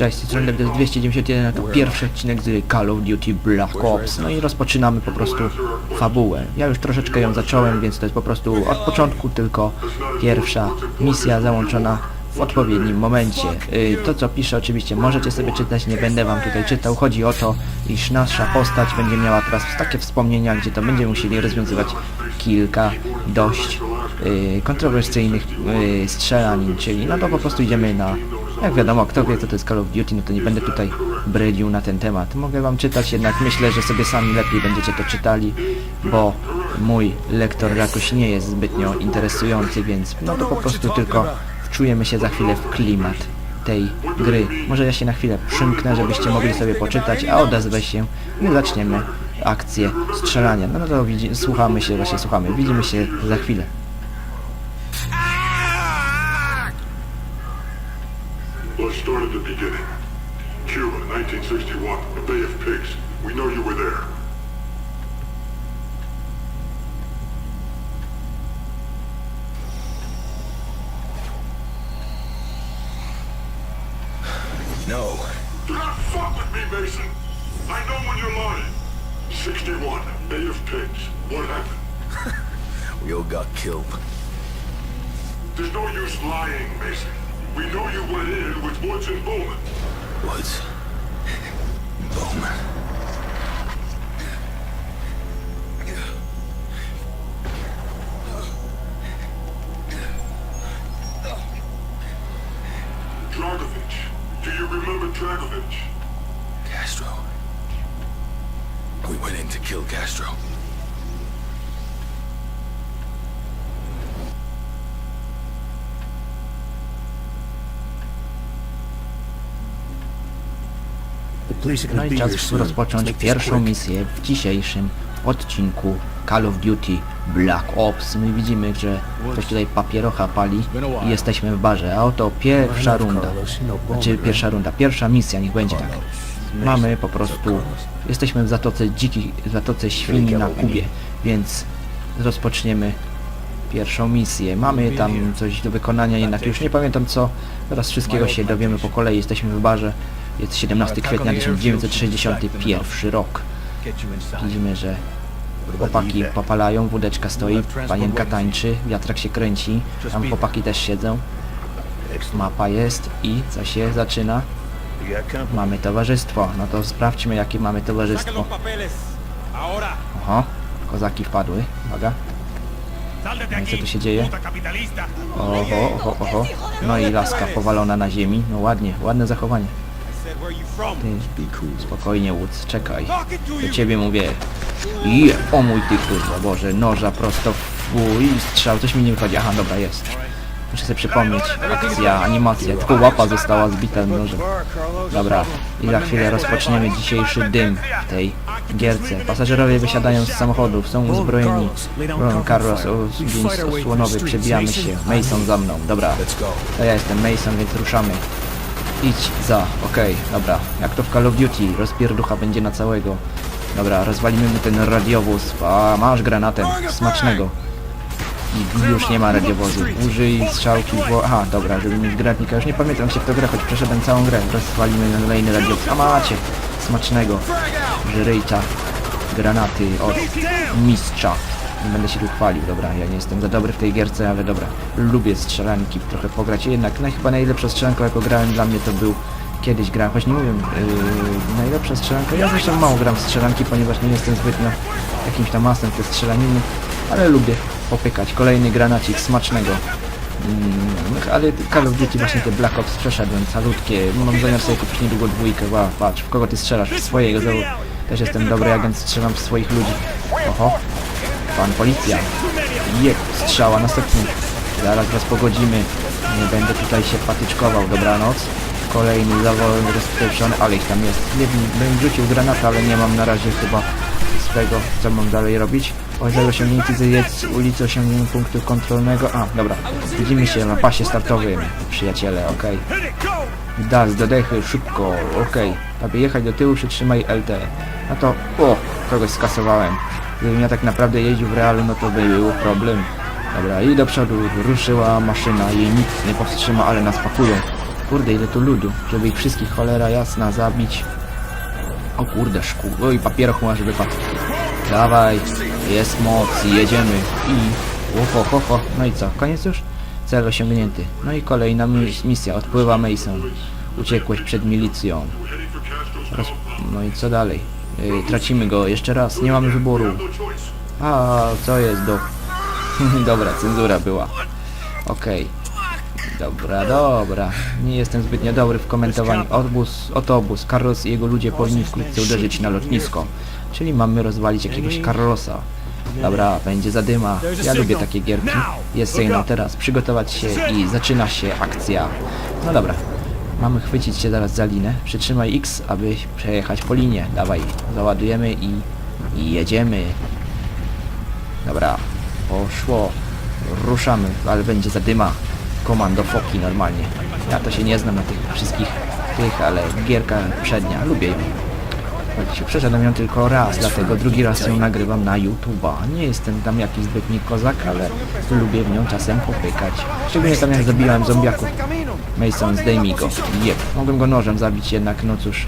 Cześć, z strony to jest 291, to pierwszy odcinek z Call of Duty Black Ops. No i rozpoczynamy po prostu fabułę. Ja już troszeczkę ją zacząłem, więc to jest po prostu od początku tylko pierwsza misja załączona w odpowiednim momencie. Y, To co piszę oczywiście możecie sobie czytać, nie będę wam tutaj czytał. Chodzi o to, iż nasza postać będzie miała teraz takie wspomnienia, gdzie to będziemy musieli rozwiązywać kilka dość y, kontrowersyjnych y, strzelanin, czyli no to po prostu idziemy na jak wiadomo, kto wie co to jest Call of Duty, no to nie będę tutaj brydził na ten temat. Mogę wam czytać, jednak myślę, że sobie sami lepiej będziecie to czytali, bo mój lektor jakoś nie jest zbytnio interesujący, więc no to po prostu tylko wczujemy się za chwilę w klimat tej gry. Może ja się na chwilę przymknę, żebyście mogli sobie poczytać, a odezwę się i zaczniemy akcję strzelania. No, no to widzi, słuchamy się, właśnie słuchamy. Widzimy się za chwilę. Me, Mason. I know when you're lying. 61, Bay of Pigs. What happened? We all got killed. There's no use lying, Mason. We know you went in with Woods and Bowman. Woods. Bowman. No i czas rozpocząć pierwszą misję w dzisiejszym odcinku Call of Duty Black Ops. My widzimy, że ktoś tutaj papierocha pali i jesteśmy w barze, a oto pierwsza runda. Znaczy pierwsza runda, pierwsza misja, niech będzie tak. Mamy po prostu, jesteśmy w Zatoce Dziki, w Zatoce Świni na Kubie, więc rozpoczniemy pierwszą misję. Mamy tam coś do wykonania, jednak już nie pamiętam co. Teraz wszystkiego się dowiemy po kolei. Jesteśmy w barze. Jest 17 kwietnia 1961 rok. Widzimy, że chłopaki popalają, wódeczka stoi, panienka tańczy, wiatrak się kręci, tam chłopaki też siedzą. Mapa jest i co się zaczyna? Mamy towarzystwo. No to sprawdźmy jakie mamy towarzystwo. Oho, kozaki wpadły. Uwaga. No i co tu się dzieje? Oho, oho, oho. No i laska powalona na ziemi. No ładnie, ładne zachowanie. Ty, spokojnie Woods, czekaj. Do ciebie mówię. Je, o mój ty kurwa, Boże, noża prosto w i strzał, coś mi nie wychodzi. Aha, dobra, jest. Muszę sobie przypomnieć. Akcja, animacja, tylko łapa została zbita nożem. Dobra, i za chwilę rozpoczniemy dzisiejszy dym w tej gierce. Pasażerowie wysiadają z samochodów, są uzbrojeni. Broń Carlos, więc osłonowy, przebijamy się. Mason za mną, dobra. To ja jestem Mason, więc ruszamy. Idź za, okej, dobra. Jak to w Call of Duty, rozpierducha będzie na całego. Dobra, rozwalimy mu ten radiowóz. A, masz granatem, smacznego. I już nie ma radiowozu. Użyj strzałki w... Aha, dobra, żeby mieć granatnika. Już nie pamiętam się w to gra, choć przeszedłem całą grę. Rozwalimy kolejny radiowóz. A macie! Smacznego. Żryjta. Granaty od mistrza. Nie będę się tu chwalił, dobra, ja nie jestem za dobry w tej gierce, ale dobra. Lubię strzelanki, trochę pograć. Jednak naj, chyba najlepsza strzelanka, jaką grałem dla mnie to był kiedyś grałem, choć nie mówię yy, najlepsza strzelanka. Ja zresztą mało gram w strzelanki, ponieważ nie jestem zbytnio jakimś tam masem te strzelaniny, ale lubię popykać. Kolejny granacik smacznego. Mm, ale Call of Duty właśnie te Black Ops przeszedłem, calutkie. Mam zamiar sobie kupić niedługo dwójkę. Wow, patrz, w kogo ty strzelasz? W swojego. Też jestem dobry agent, strzelam w swoich ludzi. Oho, pan policja. Jeb, strzała następny. Zaraz was pogodzimy. Nie będę tutaj się patyczkował. Dobranoc. Kolejny zawolony, rozpieprzony, ale ich tam jest. Nie wiem, bym rzucił granatę, ale nie mam na razie chyba swego, co mam dalej robić. Ojciec osiągnięty zjedz z ulicy osiągnięcia punktu kontrolnego. A, dobra. Widzimy się na pasie startowym, przyjaciele, okej. Hit it, go! Daz do dechy, szybko, okej. Aby jechać do tyłu, przytrzymaj LT. No to, o, kogoś skasowałem. Gdybym ja tak naprawdę jeździł w realu, no to by był problem. Dobra, i do przodu ruszyła maszyna, jej nic nie powstrzyma, ale nas pakują. Kurde, ile tu ludu, żeby ich wszystkich cholera jasna zabić. O kurde, szkół. Oj, papieroch masz wypadł. Dawaj, jest moc, jedziemy. I... Oho, ho, ho. No i co, koniec już? Cel osiągnięty. No i kolejna mis- misja, odpływa Mason. Uciekłeś przed milicją. Roz... No i co dalej? Tracimy go jeszcze raz, nie mamy wyboru. A, co jest do... dobra, cenzura była. Okej. Dobra, dobra. Nie jestem zbytnio dobry w komentowaniu. Obóz, autobus, Carlos i jego ludzie powinni wkrótce uderzyć na lotnisko. Czyli mamy rozwalić jakiegoś Carlosa. Dobra, będzie zadyma. Ja lubię takie gierki. Jest sygnał teraz. Przygotować się i zaczyna się akcja. No dobra. Mamy chwycić się zaraz za linę. Przytrzymaj X, aby przejechać po linie. Dawaj, załadujemy i, i jedziemy. Dobra, poszło. Ruszamy, ale będzie zadyma. Komando foki normalnie. Ja to się nie znam na tych wszystkich tych, ale gierka przednia, lubię ją. Choć Przeszedłem ją tylko raz, dlatego drugi raz ją nagrywam na YouTube'a. Nie jestem tam jakiś zbytni kozak, ale lubię w nią czasem popykać. Szczególnie tam jak zabijałem zombiaków. Mason, zdejmij go. Jep. Mogłem go nożem zabić, jednak no cóż,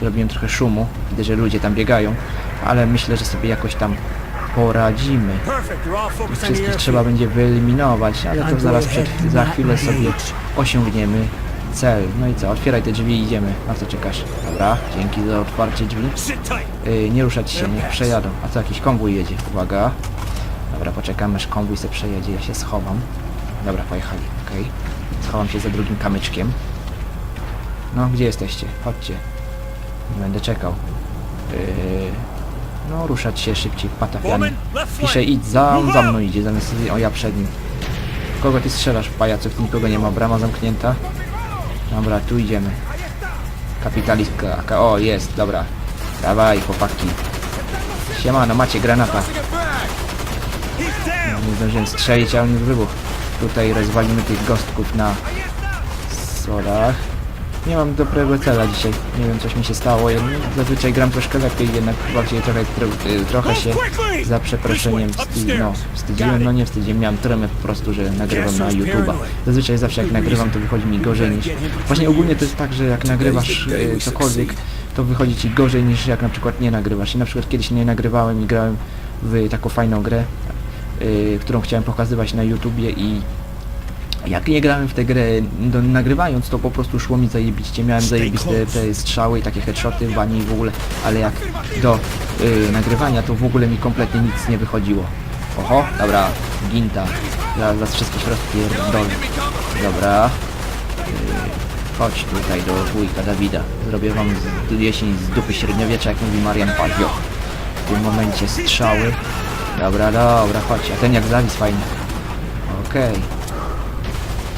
zrobiłem trochę szumu. Widzę, że ludzie tam biegają, ale myślę, że sobie jakoś tam poradzimy. Wszystkich trzeba będzie wyeliminować, ale to zaraz przed, za chwilę sobie osiągniemy cel. No i co, otwieraj te drzwi i idziemy. Na co czekasz? Dobra, dzięki za otwarcie drzwi. Yy, nie ruszać się, niech przejadą. A co, jakiś konwój jedzie? Uwaga. Dobra, poczekamy aż konwój se przejedzie, ja się schowam. Dobra, pojechali, okej. Schowam się za drugim kamyczkiem. No, gdzie jesteście? Chodźcie. Nie będę czekał. Yy, no, ruszać się szybciej, patafianie. Pisze idź za, za mną idzie, zamiast o ja przed nim. Kogo ty strzelasz, pajaców? Nikogo nie ma, brama zamknięta. Dobra, tu idziemy. Kapitalistka, ka- o jest, dobra. Dawaj, chłopaki. Siemano, macie granata. No, nie zdążyłem strzelić, a on już wybuchł. Tutaj rozwalimy tych gostków na sodach. Nie mam dobrego cela dzisiaj. Nie wiem, coś mi się stało. Ja zazwyczaj gram troszkę lepiej, jednak się trochę, tro, y, trochę się za przeproszeniem no, wstydziłem. No nie wstydziłem, miałem tremę po prostu, że nagrywam na YouTube'a. Zazwyczaj zawsze jak nagrywam, to wychodzi mi gorzej niż... Właśnie ogólnie to jest tak, że jak nagrywasz y, cokolwiek, to wychodzi ci gorzej niż jak na przykład nie nagrywasz. I na przykład kiedyś nie nagrywałem i grałem w taką fajną grę, y, którą chciałem pokazywać na YouTubie i jak nie grałem w tę grę do, nagrywając, to po prostu szło mi zajebiście. Miałem zajebiste te strzały i takie headshoty, bani w ogóle, ale jak do y, nagrywania, to w ogóle mi kompletnie nic nie wychodziło. Oho, dobra, ginta. Zaraz was wszystkich rozpierdolę. Dobra. Y, chodź tutaj do wujka Dawida. Zrobię wam z, jesień z dupy średniowiecza, jak mówi Marian Pazio. W tym momencie strzały. Dobra, dobra, chodź. A ten jak zawis fajny. Okej.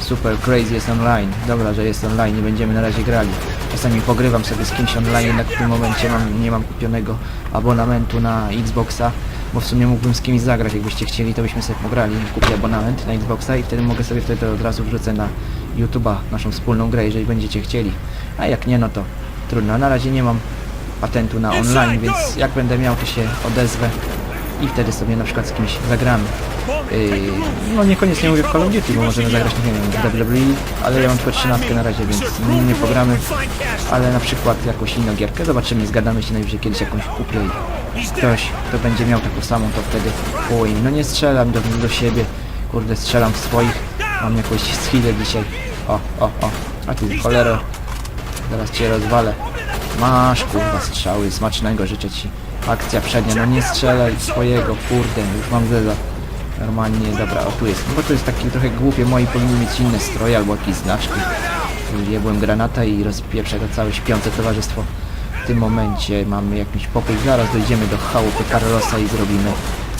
Super Crazy jest online. Dobra, że jest online, nie będziemy na razie grali. Czasami pogrywam sobie z kimś online, jednak w tym momencie mam, nie mam kupionego abonamentu na Xboxa, bo w sumie mógłbym z kimś zagrać, jakbyście chcieli, to byśmy sobie pograli. Kupię abonament na Xboxa i wtedy mogę sobie wtedy od razu wrzucę na YouTube'a naszą wspólną grę, jeżeli będziecie chcieli. A jak nie, no to trudno. Na razie nie mam patentu na online, więc jak będę miał, to się odezwę i wtedy sobie na przykład z kimś zagramy. Yy, no niekoniecznie mówię w Call of Duty, bo możemy zagrać, nie wiem, w WWE, ale ja mam tylko 13 na razie, więc nie, pogramy, ale na przykład jakąś inną gierkę, zobaczymy, zgadamy się najwyżej kiedyś jakąś kupię i ktoś, kto będzie miał taką samą, to wtedy oj, no nie strzelam do, do siebie, kurde, strzelam w swoich, mam jakąś schilę dzisiaj, o, o, o, a tu cholero, zaraz cię rozwalę, masz kurwa strzały, smacznego życzę ci, akcja przednia, no nie strzelaj swojego, kurde, już mam zeza. Normalnie, dobra, o tu jest. No bo to jest takie trochę głupie, moi powinni mieć inne stroje albo jakieś znaczki. Jebłem granata i rozpieprzę to całe śpiące towarzystwo. W tym momencie mamy jakiś pokój. Zaraz dojdziemy do chałupy Carlosa i zrobimy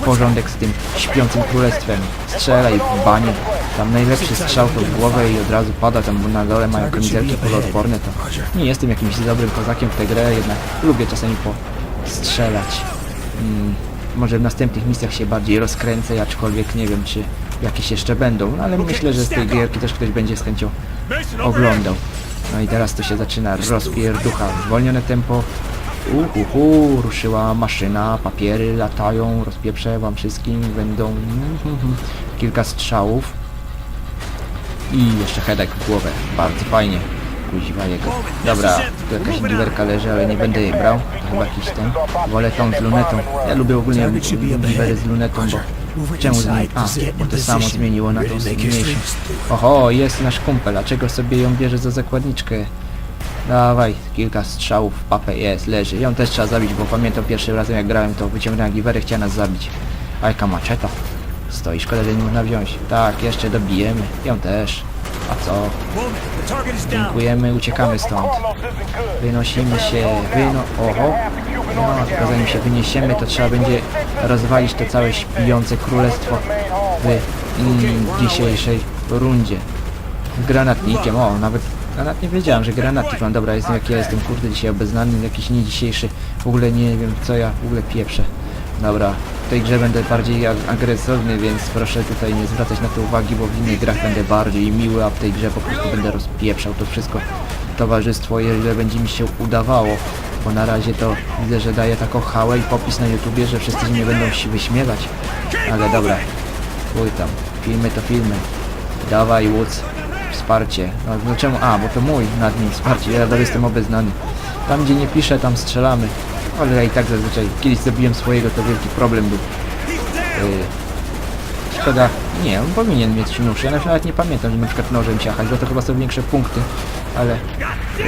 porządek z tym śpiącym królestwem. Strzelaj w banie. Tam najlepszy strzał to w głowę i od razu pada tam, bo na dole mają kamizelki poloodporne. To nie jestem jakimś dobrym kozakiem w tę grę, jednak lubię czasami postrzelać. Mm, może w następnych misjach się bardziej rozkręcę, aczkolwiek nie wiem, czy jakieś jeszcze będą, no, ale myślę, że z tej gierki też ktoś będzie z chęcią oglądał. No i teraz to się zaczyna rozpierducha, zwolnione tempo. Uhuhu, ruszyła maszyna, papiery latają, rozpieprzę wam wszystkim, będą kilka strzałów i jeszcze headek w głowę, bardzo fajnie. Kuźwa jego. Dobra, tu jakaś giwerka leży, ale nie będę jej brał. To chyba jakiś ten. Wolę tą z lunetą. Ja lubię ogólnie giwery z lunetą, bo... Czemu zmieni... A, bo to samo zmieniło na tą mniejszą. Oho, jest nasz kumpel, a czego sobie ją bierze za zakładniczkę? Dawaj, kilka strzałów w papę jest, leży. Ją też trzeba zabić, bo pamiętam pierwszym razem jak grałem to wyciągnąłem giwerę, chciała nas zabić. A jaka maczeta. Stoi, szkoda, że nie można wziąć. Tak, jeszcze dobijemy. Ją też. A co? Dziękujemy, uciekamy stąd. Wynosimy się, wyno... Oho. No, tylko zanim się wyniesiemy, to trzeba będzie rozwalić to całe śpiące królestwo w mm, dzisiejszej rundzie. Granatnikiem, o, nawet granat nie wiedziałem, że granatnik mam. Dobra, jestem jak ja jestem, kurde, dzisiaj obeznany, jakiś nie dzisiejszy. W ogóle nie wiem, co ja w ogóle pieprzę. Dobra, w tej grze będę bardziej ag- agresywny, więc proszę tutaj nie zwracać na to uwagi, bo w innych grach będę bardziej miły, a w tej grze po prostu będę rozpieprzał to wszystko towarzystwo, jeżeli będzie mi się udawało. Bo na razie to widzę, że daję taką hałę i popis na YouTubie, że wszyscy mnie będą się wyśmiewać. Ale dobra, chuj tam, filmy to filmy. Dawaj Woods, wsparcie. No, no czemu? A, bo to mój nad nim wsparcie, ja jestem obeznany. Tam gdzie nie piszę, tam strzelamy. Ale ja i tak zazwyczaj, kiedyś zabiłem swojego, to wielki problem był. Yy, szkoda, nie, on powinien mieć nóż. Ja nawet nie pamiętam, że na przykład nożem ciachać, bo to chyba są większe punkty, ale yy,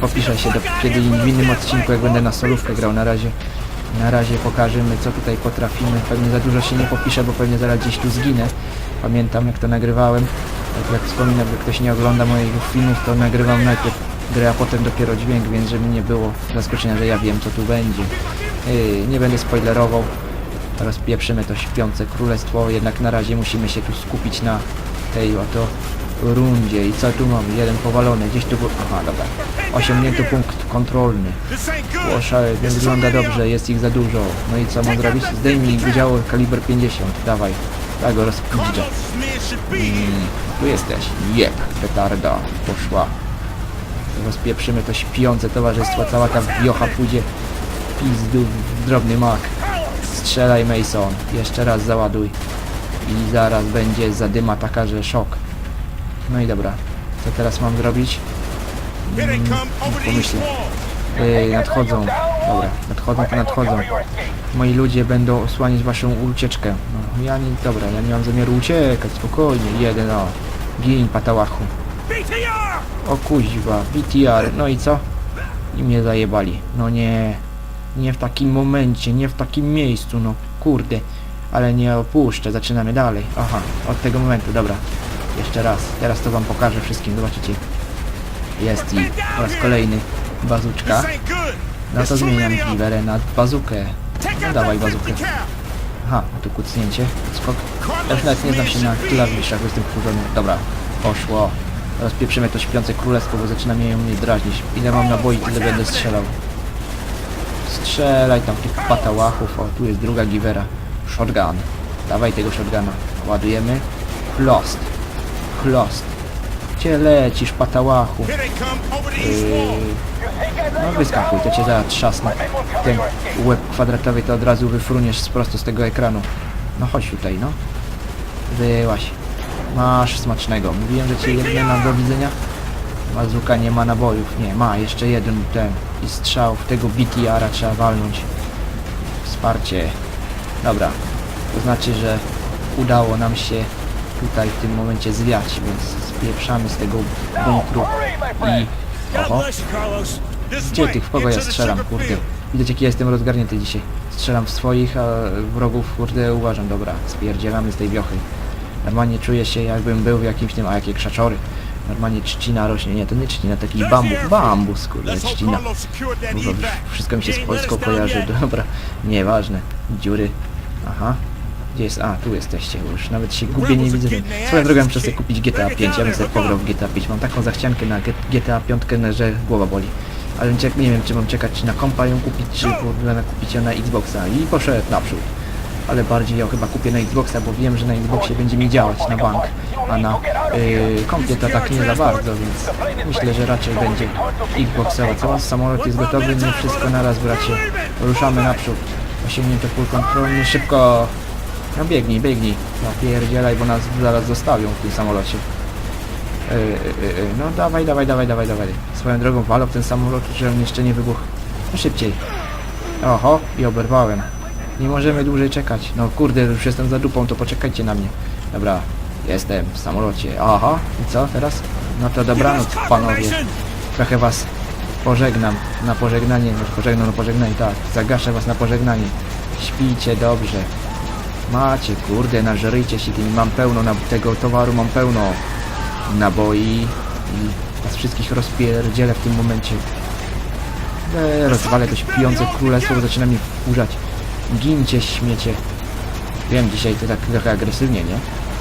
popiszę się do, kiedy w innym odcinku, jak będę na solówkę grał. Na razie, na razie pokażemy, co tutaj potrafimy. Pewnie za dużo się nie popiszę, bo pewnie zaraz gdzieś tu zginę. Pamiętam, jak to nagrywałem. Jak, jak wspominam, jak ktoś nie ogląda moich filmów, to nagrywam najpierw grę, a potem dopiero dźwięk, więc żeby nie było zaskoczenia, że ja wiem, co tu będzie. Yy, nie będę spoilerował. Rozpieprzymy to śpiące królestwo, jednak na razie musimy się tu skupić na tej oto rundzie. I co tu mamy? Jeden powalony, gdzieś tu... Aha, dobra. Osiągnięty punkt kontrolny. Proszę, nie wygląda dobrze, jest ich za dużo. No i co mam zrobić? Zdejmij wydział kaliber 50, dawaj. Tak go rozpiźdzę. Mm, tu jesteś. Jep, petarda. Poszła. Rozpieprzymy to śpiące towarzystwo, cała ta wiocha pójdzie w pizdu w drobny mak. Strzelaj Mason, jeszcze raz załaduj. I zaraz będzie zadyma taka, że szok. No i dobra, co teraz mam zrobić? Mm, pomyślę. Yy, nadchodzą, dobra, nadchodzą to nadchodzą. Moi ludzie będą osłaniać waszą ucieczkę. No, ja nie, dobra, ja nie mam zamiaru uciekać, spokojnie, jeden, o. Gin, patałachu. O kuźwa, BTR, no i co? I mnie zajebali. No nie, nie w takim momencie, nie w takim miejscu, no kurde. Ale nie opuszczę, zaczynamy dalej. Aha, od tego momentu, dobra. Jeszcze raz, teraz to wam pokażę wszystkim, zobaczycie. Jest i po raz kolejny bazuczka. No to zmieniam giwerę na bazukę. No dawaj bazukę. Aha, tu kucnięcie, skok. Już nawet nie znam się na klawiszach, jestem wkurzony. Dobra, poszło. Rozpieprzymy to śpiące królestwo, bo zaczyna mnie mnie drażnić. Ile mam naboi, tyle będę strzelał. Strzelaj tam tych patałachów. O, tu jest druga giwera. Shotgun. Dawaj tego shotguna. Ładujemy. Chlost. Chlost. Gdzie lecisz, patałachu? Yy, no wyskakuj, to cię zaraz trzasnę. Ten łeb kwadratowy to od razu wyfruniesz z prosto z tego ekranu. No chodź tutaj, no. Byłaś. Masz smacznego. Mówiłem, że cię jedne mam do widzenia. Bazuka nie ma nabojów. Nie, ma jeszcze jeden ten. I strzał w tego BTR-a trzeba walnąć. Wsparcie. Dobra. To znaczy, że udało nam się tutaj w tym momencie zwiać, więc spieprzamy z tego bunkru i... Oho, gdzie tych, w kogo ja strzelam, kurde. Widać jaki ja jestem rozgarnięty dzisiaj. Strzelam w swoich, a wrogów, kurde, uważam, dobra, spierdzielamy z tej wiochy. Normalnie czuję się jakbym był w jakimś tym, a jakie krzaczory. Normalnie trzcina rośnie, nie, to nie trzcina, taki bambus, bambus, kurde, trzcina. Wszystko mi się z Polską kojarzy, dobra, nieważne. Dziury, aha. Gdzie jest? A, tu jesteście już. Nawet się gubię, nie widzę. Swoją drogą muszę sobie kupić GTA 5. Ja bym sobie pograł w GTA 5. Mam taką zachciankę na GTA 5, no, że głowa boli. Ale nie wiem, czy mam czekać na kompa ją kupić, czy w ogóle kupić ją na Xboxa. I poszedł naprzód. Ale bardziej ją chyba kupię na Xboxa, bo wiem, że na Xboxie będzie mi działać na bank, a na yy, kompie to tak nie za bardzo, więc myślę, że raczej będzie Xboxowa. Co? Samolot jest gotowy, nie wszystko naraz, bracie. Ruszamy naprzód. Osiągnięto full kontrolny, szybko. No biegnij, biegnij. No pierdzielaj, bo nas zaraz zostawią w tym samolocie. Yy, yy, no dawaj, dawaj, dawaj, dawaj, dawaj. Swoją drogą walą ten samolot, że on jeszcze nie wybuchł. No szybciej. Oho, i oberwałem. Nie możemy dłużej czekać. No kurde, już jestem za dupą, to poczekajcie na mnie. Dobra, jestem w samolocie. Aha, i co teraz? No to dobranoc, panowie. Trochę was pożegnam na pożegnanie, no pożegnam na pożegnanie, tak. Zagaszę was na pożegnanie. Śpijcie dobrze. Macie, kurde, nażeryjcie się tymi, mam pełno, na tego towaru mam pełno naboi i was wszystkich rozpierdzielę w tym momencie. E, rozwalę to śpiące królestwo, zaczyna mnie wkurzać. Gincie, śmiecie. Wiem, dzisiaj to tak trochę agresywnie, nie?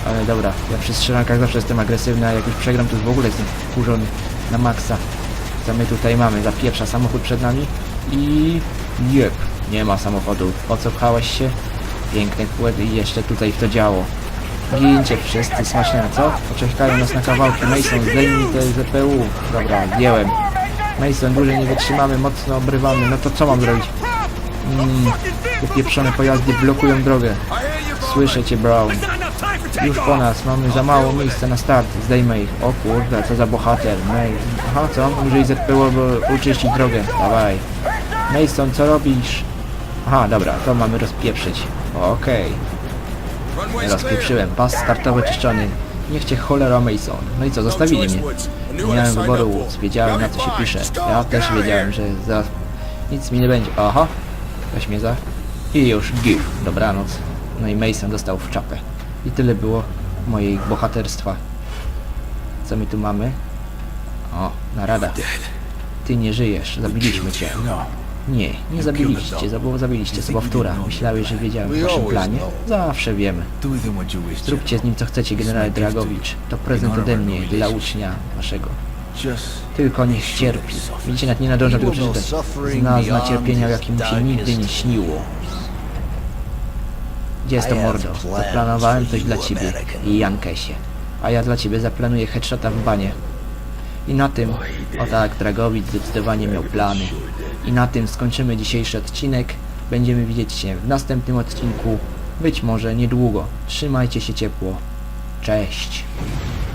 Ale dobra, ja przy strzelankach zawsze jestem agresywny, a jak już przegram, to już w ogóle jestem wkurzony na maksa. Co my tutaj mamy? Zapieprza samochód przed nami i... Jep, nie ma samochodu. Po co pchałeś się? Piękne kłedy i jeszcze tutaj w to działo. Gincie wszyscy, smaczne, co? Poczekają nas na kawałki. Mason, zdejmij te ZPU. Dobra, zdjąłem. Mason, dłużej nie wytrzymamy, mocno obrywamy. No to co mam zrobić? Mm, te pieprzone pojazdy blokują drogę. Słyszę cię, Brown. Już po nas, mamy za mało miejsca na start. Zdejmę ich. O kurde, co za bohater. May. Aha, co? Użyj ZPU, bo uczyścić drogę. Dawaj. Mason, co robisz? Aha, dobra, to mamy rozpieprzyć. Okej. Rozpieprzyłem. Pas startowy czyszczony. Niech cię cholera Mason. No i co, zostawili mnie. Nie miałem wyboru, Woods. Wiedziałem na co się pisze. Ja też wiedziałem, że za... Nic mi nie będzie. Aha. Weź mnie za... I już gif. Dobranoc. No i Mason dostał w czapę. I tyle było mojej bohaterstwa. Co my tu mamy? O, narada. Ty nie żyjesz, zabiliśmy cię. Nie, nie zabiliście cię, bo zabiliście sobowtóra. Myślałeś, że wiedziałem o waszym planie? Zawsze wiemy. Zróbcie z nim co chcecie, generale Dragowicz. To prezent ode mnie dla ucznia waszego. Tylko niech cierpi. Widzicie, nawet nie nadąża tego przeczytać. Zna zna cierpienia, o jakim mu się nigdy nie śniło. Gdzie jest to mordo? Zaplanowałem coś dla ciebie i Jankesie. A ja dla ciebie zaplanuję headshota w banie. I na tym, o tak, Dragowicz zdecydowanie miał plany. I na tym skończymy dzisiejszy odcinek. Będziemy widzieć się w następnym odcinku. Być może niedługo. Trzymajcie się ciepło. Cześć.